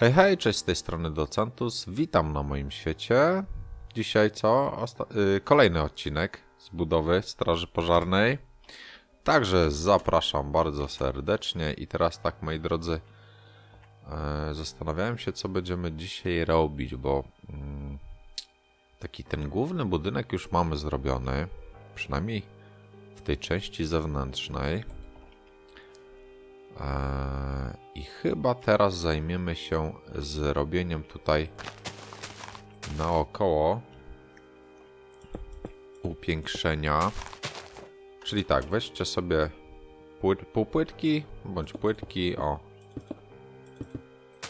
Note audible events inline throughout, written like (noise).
Hej, hej, cześć z tej strony Docentus. Witam na moim świecie. Dzisiaj co? Osta y, kolejny odcinek z budowy Straży Pożarnej. Także zapraszam bardzo serdecznie. I teraz tak, moi drodzy, e, zastanawiałem się, co będziemy dzisiaj robić, bo mm, taki ten główny budynek już mamy zrobiony. Przynajmniej w tej części zewnętrznej. Eee, I chyba teraz zajmiemy się zrobieniem tutaj naokoło upiększenia. Czyli tak, weźcie sobie płyt, półpłytki bądź płytki, o.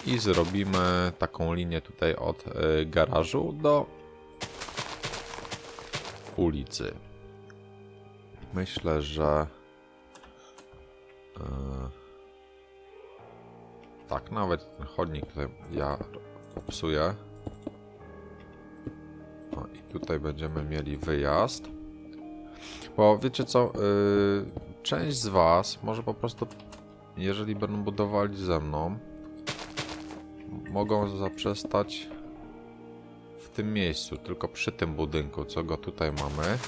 I zrobimy taką linię tutaj od y, garażu do ulicy. Myślę, że e, tak, nawet ten chodnik tutaj ja popsuję. O, i tutaj będziemy mieli wyjazd. Bo wiecie co, yy, część z Was może po prostu, jeżeli będą budowali ze mną, mogą zaprzestać w tym miejscu, tylko przy tym budynku, co go tutaj mamy.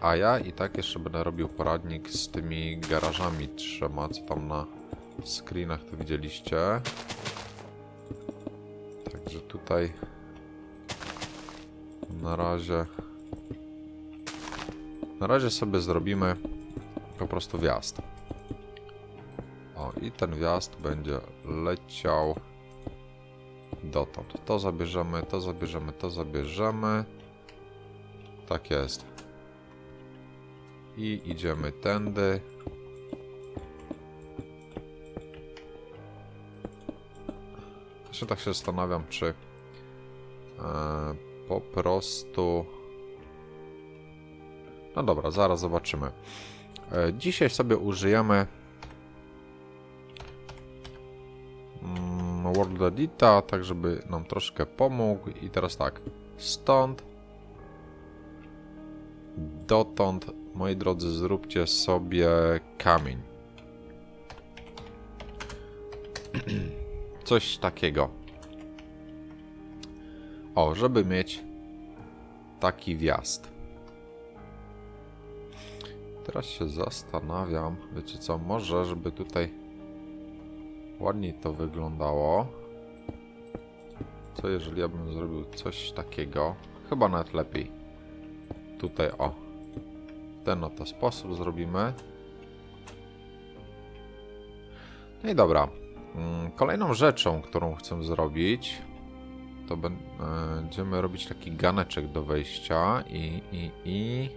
A ja i tak jeszcze będę robił poradnik z tymi garażami trzema, co tam na screenach to widzieliście. Także tutaj na razie na razie sobie zrobimy po prostu wjazd. O, i ten wjazd będzie leciał dotąd. To zabierzemy, to zabierzemy, to zabierzemy. Tak jest. I idziemy tędy. Jeszcze tak się zastanawiam, czy e, po prostu. No dobra, zaraz zobaczymy. E, dzisiaj sobie użyjemy mm, World Edita, tak żeby nam troszkę pomógł. I teraz tak, stąd dotąd, moi drodzy, zróbcie sobie kamień. (clears throat) Coś takiego. O, żeby mieć taki wjazd. Teraz się zastanawiam, wiecie co, może żeby tutaj ładniej to wyglądało. Co jeżeli ja bym zrobił coś takiego? Chyba nawet lepiej. Tutaj o. W ten oto sposób zrobimy. No i dobra. Mm, Kolejną rzeczą, którą chcę zrobić, to będziemy robić taki ganeczek do wejścia i, i, i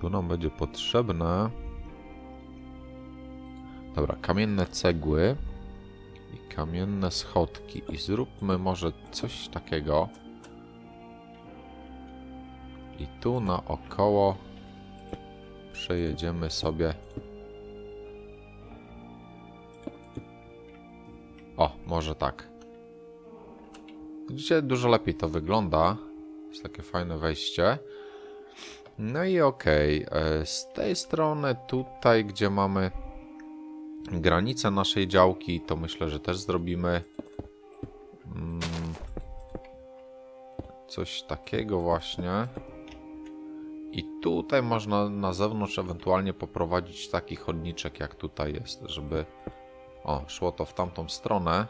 tu nam będzie potrzebne dobra, kamienne cegły i kamienne schodki. I zróbmy może coś takiego. I tu naokoło przejedziemy sobie może tak. Widzicie, dużo lepiej to wygląda. Jest takie fajne wejście. No i okej, e, z tej strony tutaj, gdzie mamy granicę naszej działki, to myślę, że też zrobimy mm, coś takiego właśnie. I tutaj można na zewnątrz ewentualnie poprowadzić taki chodniczek, jak tutaj jest, żeby o, szło to w tamtą stronę.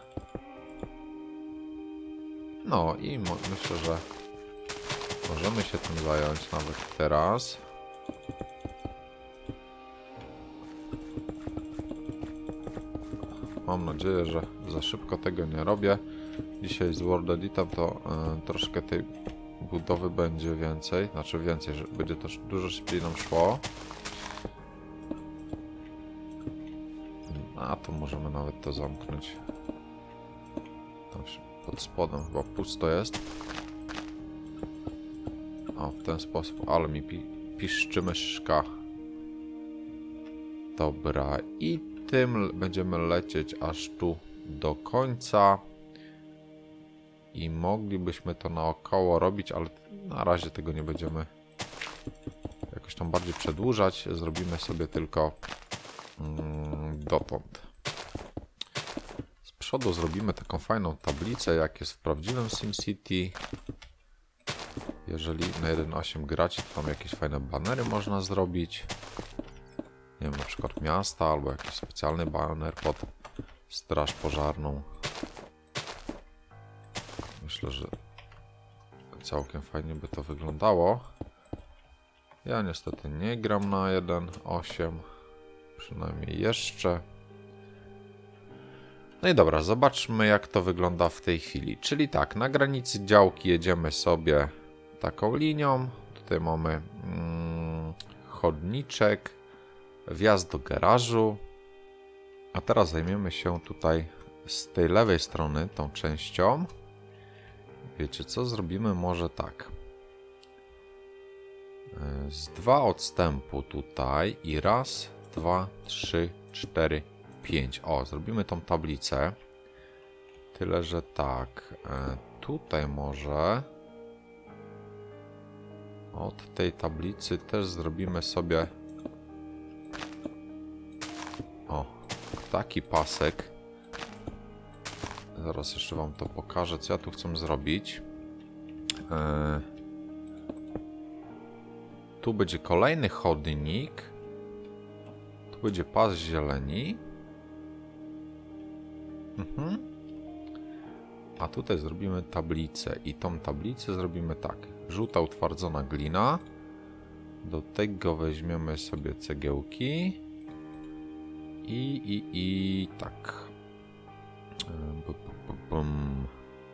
No i myślę, że możemy się tym zająć nawet teraz. Mam nadzieję, że za szybko tego nie robię. Dzisiaj z World Editem to e, troszkę tej budowy będzie więcej. Znaczy więcej, że będzie to dużo szybciej nam szło. Tu możemy nawet to zamknąć. Pod spodem chyba pusto jest. O, w ten sposób, ale mi pi piszczy myszka. Dobra, i tym będziemy lecieć aż tu do końca. I moglibyśmy to naokoło robić, ale na razie tego nie będziemy jakoś tam bardziej przedłużać. Zrobimy sobie tylko mm, dotąd. Przodu zrobimy taką fajną tablicę, jak jest w prawdziwym SimCity. Jeżeli na 1.8 gracie, to tam jakieś fajne banery można zrobić. Nie wiem, na przykład miasta, albo jakiś specjalny baner pod straż pożarną. Myślę, że całkiem fajnie by to wyglądało. Ja niestety nie gram na 1.8. Przynajmniej jeszcze. No i dobra, zobaczmy jak to wygląda w tej chwili. Czyli tak, na granicy działki jedziemy sobie taką linią. Tutaj mamy mm, chodniczek, wjazd do garażu. A teraz zajmiemy się tutaj z tej lewej strony tą częścią. Wiecie co? Zrobimy może tak. E, Z dwa odstępu tutaj i raz, dwa, trzy, cztery, pięć. O, zrobimy tą tablicę. Tyle, że tak. e, Tutaj może od tej tablicy też zrobimy sobie o, taki pasek. Zaraz jeszcze wam to pokażę, co ja tu chcę zrobić. E, tu będzie kolejny chodnik. Tu będzie pas zieleni. Mhm. A tutaj zrobimy tablicę i tą tablicę zrobimy tak. Żółta utwardzona glina. Do tego weźmiemy sobie cegiełki. I, i, i tak. Bum.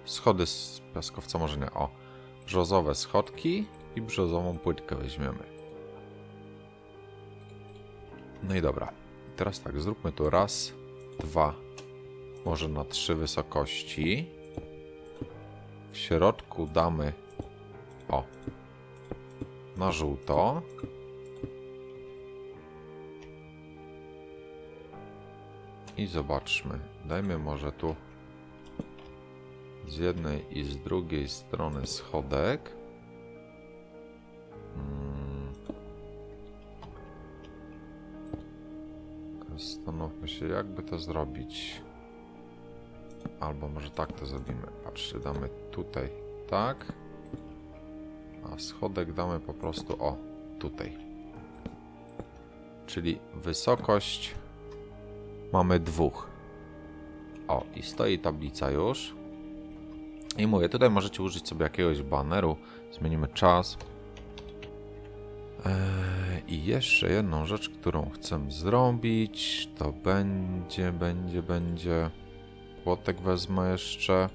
Schody z piaskowca może nie. O. Brzozowe schodki i brzozową płytkę weźmiemy. No i dobra. Teraz tak, zróbmy tu raz, dwa, może na trzy wysokości. W środku damy o na żółto. I zobaczmy. Dajmy może tu z jednej i z drugiej strony schodek. Mm. Zastanówmy się, jakby to zrobić. Albo może tak to zrobimy. Patrzcie, damy tutaj tak. A schodek damy po prostu o tutaj. Czyli wysokość mamy dwóch. O, i stoi tablica już. I mówię, tutaj możecie użyć sobie jakiegoś baneru. Zmienimy czas. Eee, I jeszcze jedną rzecz, którą chcę zrobić, to będzie, będzie, będzie. Płotek wezmę jeszcze.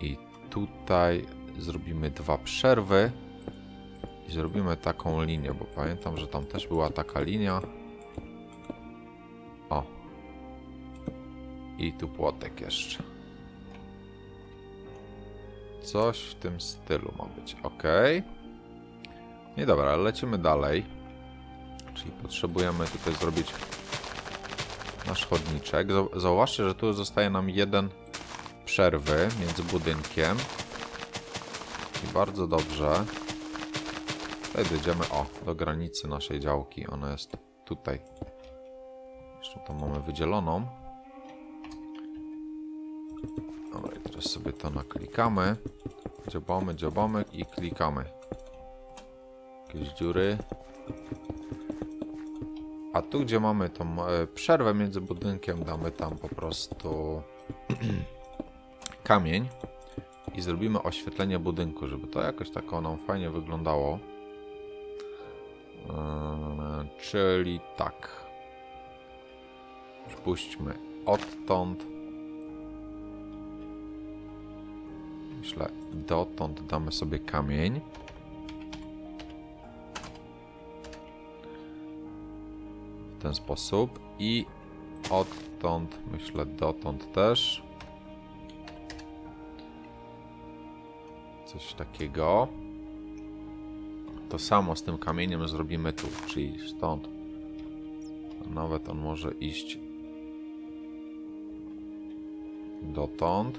I tutaj zrobimy dwa przerwy. I zrobimy taką linię, bo pamiętam, że tam też była taka linia. O. I tu płotek jeszcze. Coś w tym stylu ma być. Ok. No i dobra, lecimy dalej. Czyli potrzebujemy tutaj zrobić nasz chodniczek. Zau- Zauważcie, że tu zostaje nam jeden przerwy między budynkiem. I bardzo dobrze. Tutaj dojdziemy, o, do granicy naszej działki. Ona jest tutaj. Jeszcze tam mamy wydzieloną. Dobra, i teraz sobie to naklikamy. Dziobamy, dziobamy i klikamy. Jakieś dziury. A tu, gdzie mamy tą e, przerwę między budynkiem, damy tam po prostu (clears throat) kamień i zrobimy oświetlenie budynku, żeby to jakoś tak nam fajnie wyglądało. Eee, czyli tak. Puśćmy odtąd. Myślę, dotąd damy sobie kamień. Ten sposób. I odtąd, myślę, dotąd też. Coś takiego. To samo z tym kamieniem zrobimy tu, czyli stąd. Nawet on może iść dotąd.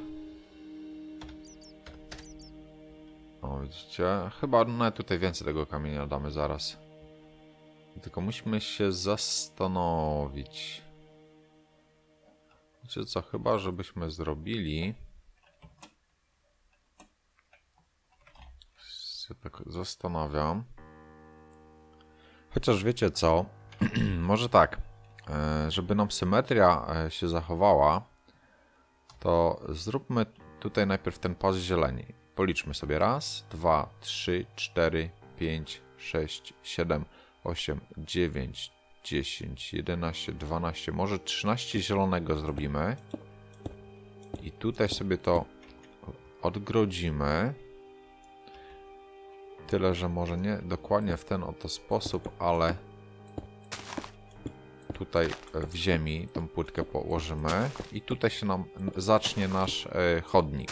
O, widzicie? Chyba nawet tutaj więcej tego kamienia damy zaraz. Tylko musimy się zastanowić. Wiecie co, chyba żebyśmy zrobili... się tak zastanawiam. Chociaż wiecie co, (clears throat) może tak, e, żeby nam symetria e, się zachowała, to zróbmy tutaj najpierw ten pas zieleni. Policzmy sobie raz, dwa, trzy, cztery, pięć, sześć, siedem, osiem, dziewięć, dziesięć, jedenaście, dwanaście, może trzynaście zielonego zrobimy. I tutaj sobie to odgrodzimy. Tyle, że może nie dokładnie w ten oto sposób, ale tutaj w ziemi tą płytkę położymy i tutaj się nam zacznie nasz e, chodnik.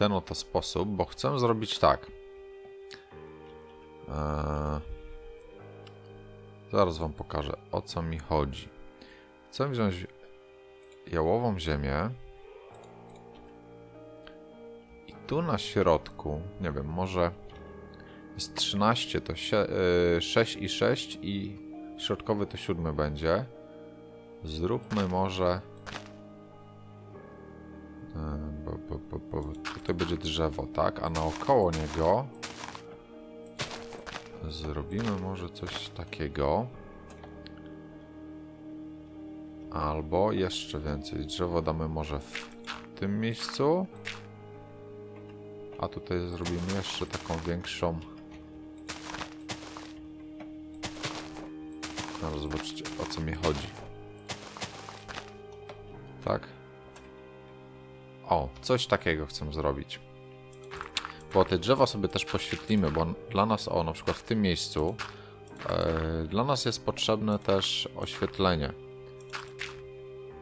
Ten oto sposób, bo chcę zrobić tak. Eee, zaraz wam pokażę o co mi chodzi. Chcę wziąć jałową ziemię i tu na środku, nie wiem, może jest 13, to sie, y, 6 i 6 i środkowy to 7 będzie. Zróbmy może... y, Bo, bo, bo, bo, tutaj będzie drzewo, tak? A naokoło niego zrobimy może coś takiego. Albo jeszcze więcej. Drzewo damy może w tym miejscu. A tutaj zrobimy jeszcze taką większą. No zobaczcie o co mi chodzi. Tak? O, coś takiego chcę zrobić. Bo te drzewa sobie też poświetlimy, bo dla nas, o na przykład w tym miejscu, e, dla nas jest potrzebne też oświetlenie.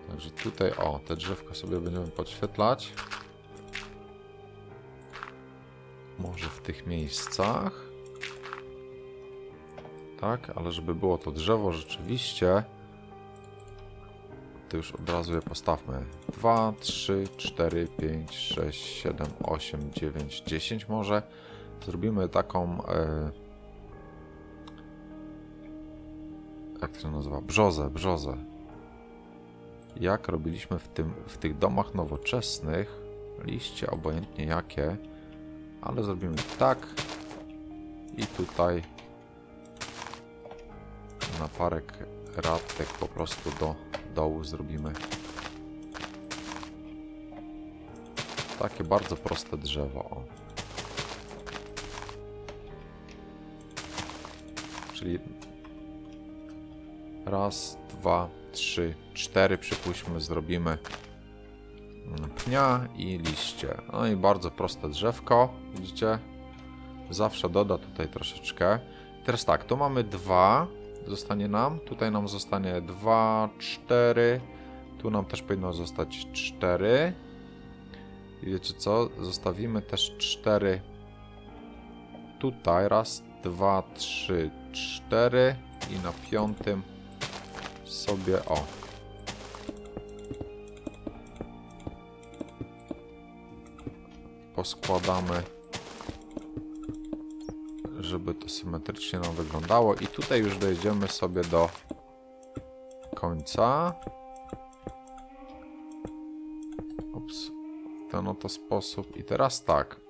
Także tutaj, o, te drzewka sobie będziemy podświetlać. Może w tych miejscach. Tak, ale żeby było to drzewo rzeczywiście, to już od razu je postawmy. 2, 3, 4, 5, 6, 7, 8, 9, 10 może. Zrobimy taką... E, jak to się nazywa? Brzozę, brzozę. Jak robiliśmy w, tym, w tych domach nowoczesnych, liście obojętnie jakie, ale zrobimy tak i tutaj na parek radek po prostu do dołu zrobimy. Takie bardzo proste drzewo. O. Czyli raz, dwa, trzy, cztery przypuśćmy, zrobimy pnia i liście. No i bardzo proste drzewko, widzicie? Zawsze doda tutaj troszeczkę. Teraz tak, tu mamy dwa, zostanie nam. Tutaj nam zostanie 2, 4. Tu nam też powinno zostać 4. I wiecie co? Zostawimy też 4 tutaj. Raz, dwa, trzy, cztery. I na piątym sobie o. Poskładamy żeby to symetrycznie nam wyglądało. I tutaj już dojdziemy sobie do końca. Ups, w ten oto sposób. I teraz tak.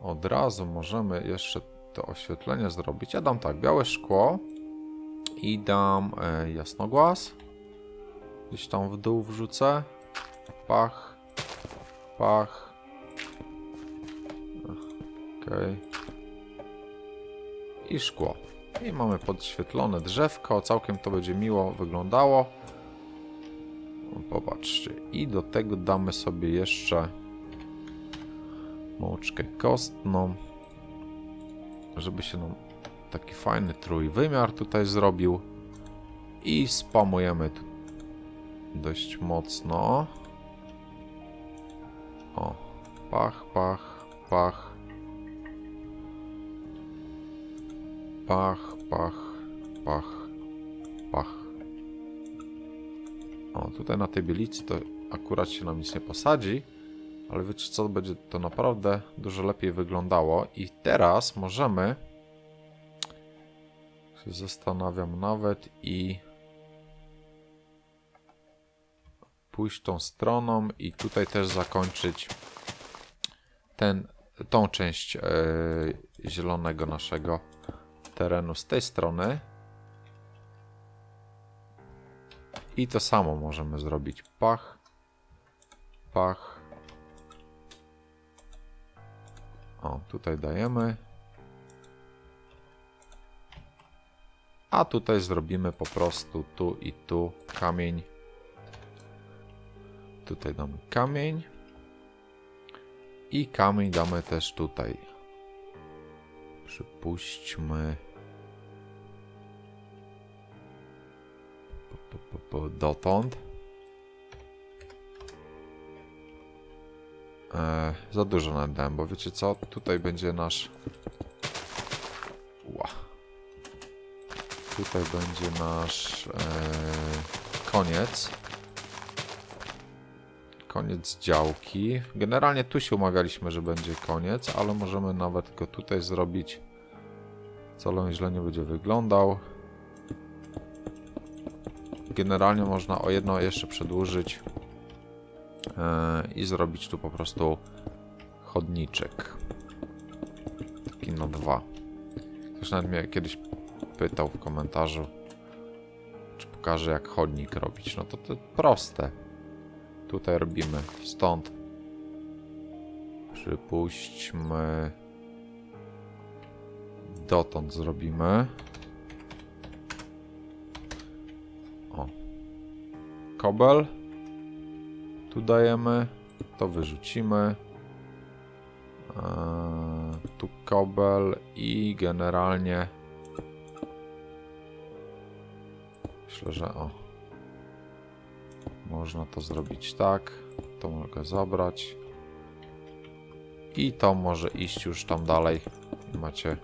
Od razu możemy jeszcze to oświetlenie zrobić. Ja dam tak, białe szkło i dam e, jasnogłaz. Gdzieś tam w dół wrzucę. Pach, pach. Okej. Okay i szkło. I mamy podświetlone drzewko, całkiem to będzie miło wyglądało. Popatrzcie. I do tego damy sobie jeszcze mączkę kostną, żeby się nam taki fajny trójwymiar tutaj zrobił. I spamujemy tu dość mocno. O, pach, pach, pach. Pach, pach, pach, pach. O, tutaj na tej bielicy to akurat się nam nic nie posadzi, ale wiecie co, będzie to naprawdę dużo lepiej wyglądało. I teraz możemy Się zastanawiam nawet i pójść tą stroną i tutaj też zakończyć ten, tą część e, zielonego naszego terenu z tej strony. I to samo możemy zrobić. Pach, pach. O, tutaj dajemy. A tutaj zrobimy po prostu tu i tu kamień. Tutaj damy kamień. I kamień damy też tutaj. Przypuśćmy. Po, po, dotąd. E, za dużo nadałem, bo wiecie co? Tutaj będzie nasz. Ła. Tutaj będzie nasz e, koniec. Koniec działki. Generalnie tu się umawialiśmy, że będzie koniec, ale możemy nawet go tutaj zrobić. Wcale źle nie będzie wyglądał. Generalnie można o jedno jeszcze przedłużyć e, i zrobić tu po prostu chodniczek. Taki na dwa. Ktoś nawet mnie kiedyś pytał w komentarzu, czy pokażę jak chodnik robić. No to to proste. Tutaj robimy stąd. Przypuśćmy. Dotąd zrobimy. Kobel. Tu dajemy. To wyrzucimy. Eee, tu kobel i generalnie myślę, że o można to zrobić tak. To mogę zabrać. I to może iść już tam dalej. Macie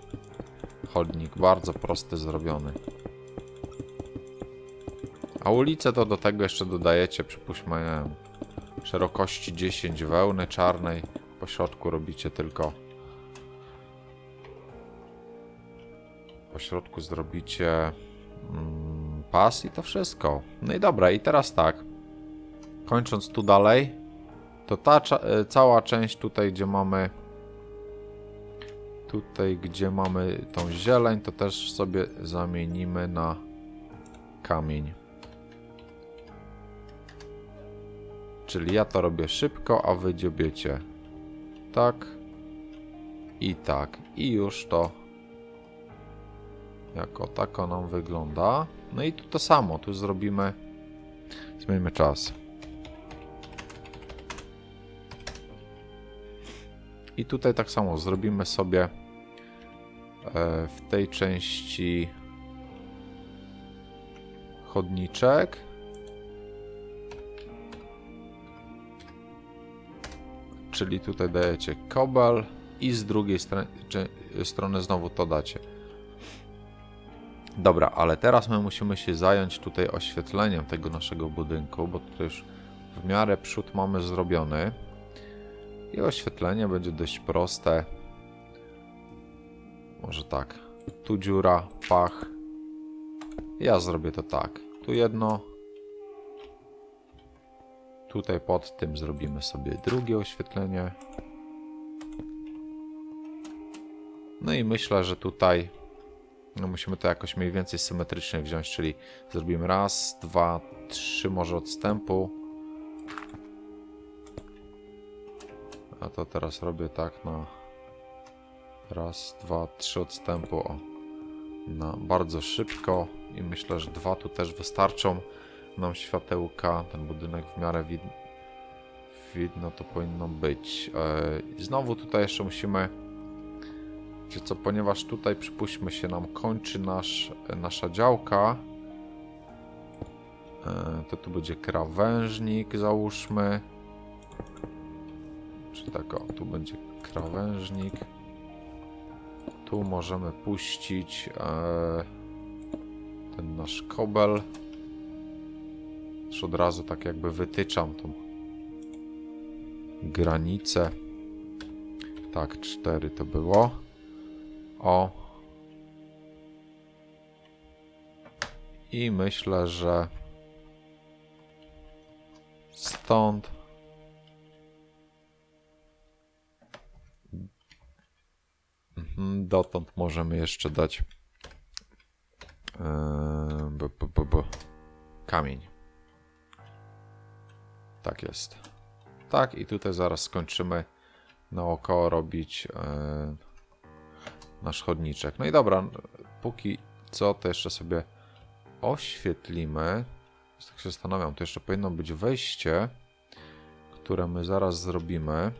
chodnik bardzo prosty zrobiony. A ulicę to do tego jeszcze dodajecie, przypuśćmy, wiem, szerokości 10 wełny czarnej. Po środku robicie tylko po środku zrobicie mm, pas i to wszystko. No i dobra, i teraz tak. Kończąc tu dalej, to ta e, cała część tutaj, gdzie mamy tutaj, gdzie mamy tą zieleń, to też sobie zamienimy na kamień. Czyli ja to robię szybko, a wy dziobiecie tak i tak. I już to jako tako nam wygląda. No i tu to samo, tu zrobimy zmieńmy czas. I tutaj tak samo zrobimy sobie e, w tej części chodniczek. Czyli tutaj dajecie kobel i z drugiej str strony znowu to dacie. Dobra, ale teraz my musimy się zająć tutaj oświetleniem tego naszego budynku, bo tutaj już w miarę przód mamy zrobiony. I oświetlenie będzie dość proste. Może tak. Tu dziura, pach. Ja zrobię to tak. Tu jedno. Tutaj pod tym zrobimy sobie drugie oświetlenie. No i myślę, że tutaj no musimy to jakoś mniej więcej symetrycznie wziąć, czyli zrobimy raz, dwa, trzy może odstępu. A to teraz robię tak na raz, dwa, trzy odstępu. O. Na bardzo szybko i myślę, że dwa tu też wystarczą nam światełka. Ten budynek w miarę wid widno to powinno być. Yy, znowu tutaj jeszcze musimy Wiecie co, ponieważ tutaj przypuśćmy się nam kończy nasz, nasza działka yy, to tu będzie krawężnik załóżmy czy tak o, tu będzie krawężnik. Tu możemy puścić e, ten nasz kobel. Już od razu tak jakby wytyczam tą granicę. Tak, cztery to było. O. I myślę, że stąd Mhm, dotąd możemy jeszcze dać Eee, b, b, b, b. Kamień. Tak jest. Tak, i tutaj zaraz skończymy naokoło robić e, nasz chodniczek. No i dobra, póki co to jeszcze sobie oświetlimy. Tak się zastanawiam, to jeszcze powinno być wejście, które my zaraz zrobimy.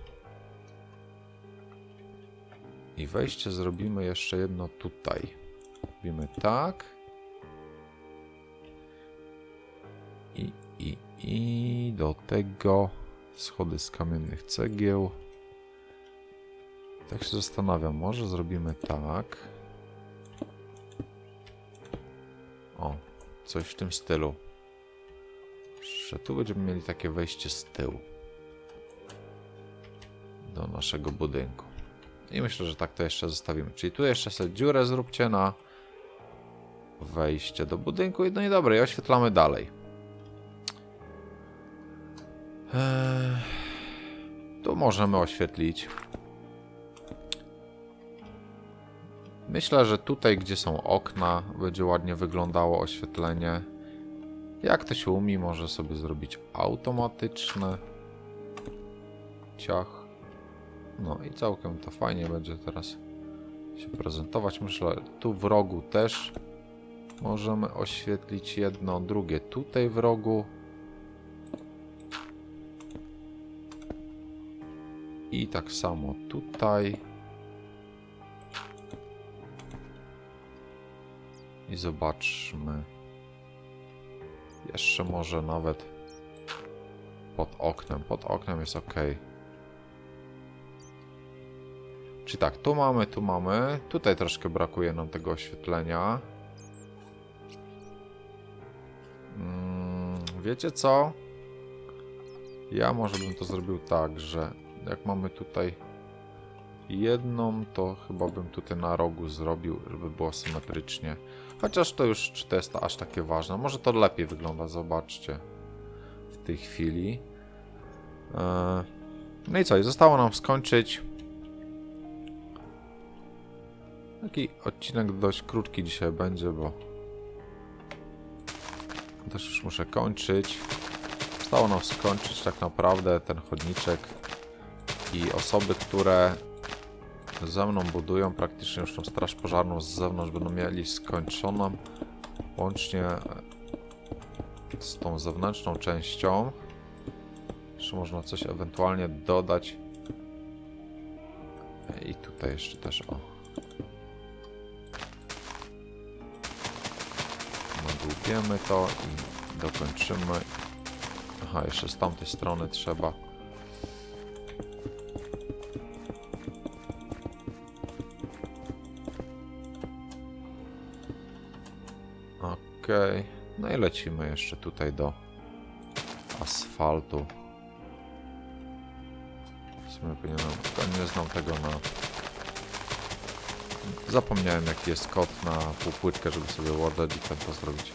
I wejście zrobimy jeszcze jedno tutaj. Robimy tak. I, i, i do tego schody z kamiennych cegieł. Tak się zastanawiam, może zrobimy tak. O, coś w tym stylu. Że tu będziemy mieli takie wejście z tyłu. Do naszego budynku. I myślę, że tak to jeszcze zostawimy. Czyli tu jeszcze sobie dziurę zróbcie na wejście do budynku. No i dobra, i oświetlamy dalej. Tu możemy oświetlić. Myślę, że tutaj, gdzie są okna, będzie ładnie wyglądało oświetlenie. Jak to się umie, może sobie zrobić automatyczne. Ciach. No i całkiem to fajnie będzie teraz się prezentować. Myślę, tu w rogu też możemy oświetlić jedno, drugie tutaj w rogu. I tak samo tutaj. I zobaczmy. Jeszcze może nawet pod oknem. Pod oknem jest ok. Czy tak, tu mamy, tu mamy. Tutaj troszkę brakuje nam tego oświetlenia. Mm, wiecie co? Ja może bym to zrobił tak, że jak mamy tutaj jedną, to chyba bym tutaj na rogu zrobił, żeby było symetrycznie. Chociaż to już, czy to jest aż takie ważne? Może to lepiej wygląda, zobaczcie. W tej chwili. Eee, No i co, zostało nam skończyć. Taki odcinek dość krótki dzisiaj będzie, bo też już muszę kończyć. Zostało nam skończyć tak naprawdę ten chodniczek i osoby, które ze mną budują praktycznie już tą straż pożarną z zewnątrz będą mieli skończoną łącznie z tą zewnętrzną częścią. Jeszcze można coś ewentualnie dodać. I tutaj jeszcze też o. Nagłupiemy to i dokończymy. Aha, jeszcze z tamtej strony trzeba. Okej. No i lecimy jeszcze tutaj do asfaltu. W sumie powinienem... tylko Nie znam tego na... Zapomniałem jaki jest kod na półpłytkę, żeby sobie Word Editem to zrobić.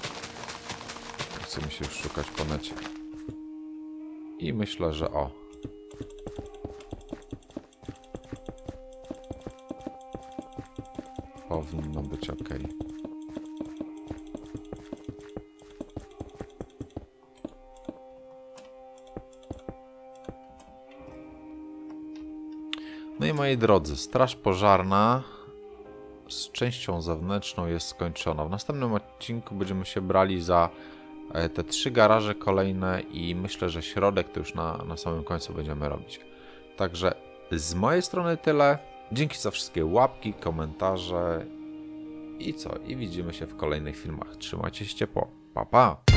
Chce mi się już szukać po necie. I myślę, że o. Drodzy, straż pożarna z częścią zewnętrzną jest skończona. W następnym odcinku będziemy się brali za e, te trzy garaże kolejne i myślę, że środek to już na, na samym końcu będziemy robić. Także z mojej strony tyle. Dzięki za wszystkie łapki, komentarze i co? I widzimy się w kolejnych filmach. Trzymajcie się ciepło. Pa, pa!